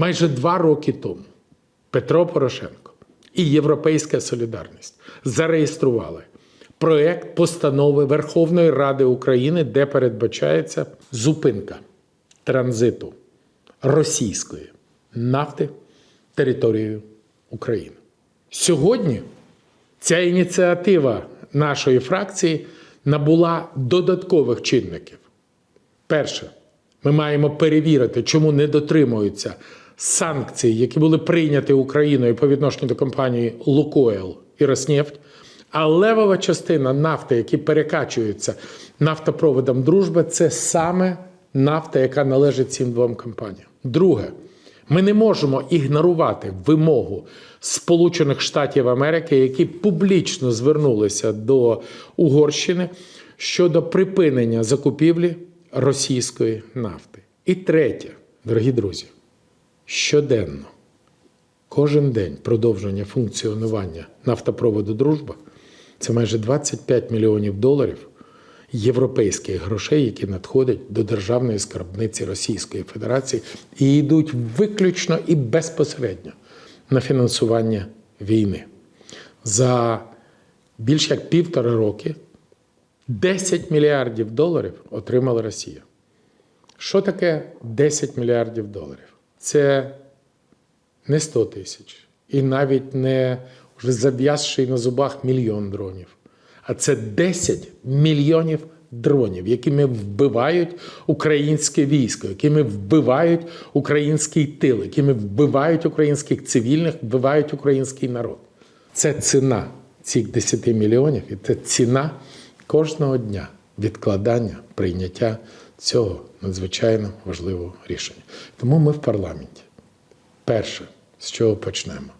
Майже два роки тому Петро Порошенко і Європейська Солідарність зареєстрували проект постанови Верховної Ради України, де передбачається зупинка транзиту російської нафти територією України. Сьогодні ця ініціатива нашої фракції набула додаткових чинників. Перше, ми маємо перевірити, чому не дотримуються санкцій, які були прийняті Україною по відношенню до компанії Лукойл і Роснефть. А левова частина нафти, які перекачуються нафтопроводом дружби, це саме нафта, яка належить цим двом компаніям. Друге, ми не можемо ігнорувати вимогу Сполучених Штатів Америки, які публічно звернулися до Угорщини щодо припинення закупівлі російської нафти. І третє, дорогі друзі, щоденно, кожен день продовження функціонування нафтопроводу Дружба це майже 25 мільйонів доларів європейських грошей, які надходять до державної скарбниці Російської Федерації і йдуть виключно і безпосередньо на фінансування війни. За більш як півтора роки 10 мільярдів доларів отримала Росія. Що таке 10 мільярдів доларів? Це не 100 тисяч і навіть не вже зав'язший на зубах мільйон дронів. А це 10 мільйонів дронів, якими вбивають українське військо, якими вбивають український тил, якими вбивають українських цивільних, вбивають український народ. Це ціна цих 10 мільйонів, і це ціна кожного дня відкладання прийняття цього надзвичайно важливого рішення. Тому ми в парламенті. Перше, з чого почнемо?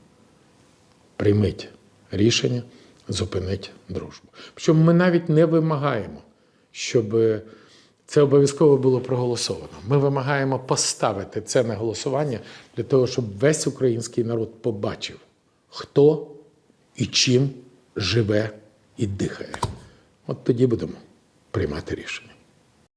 Прийміть рішення зупинити дружбу. Причому ми навіть не вимагаємо, щоб це обов'язково було проголосовано. Ми вимагаємо поставити це на голосування для того, щоб весь український народ побачив, хто і чим живе і дихає. От тоді будемо приймати рішення.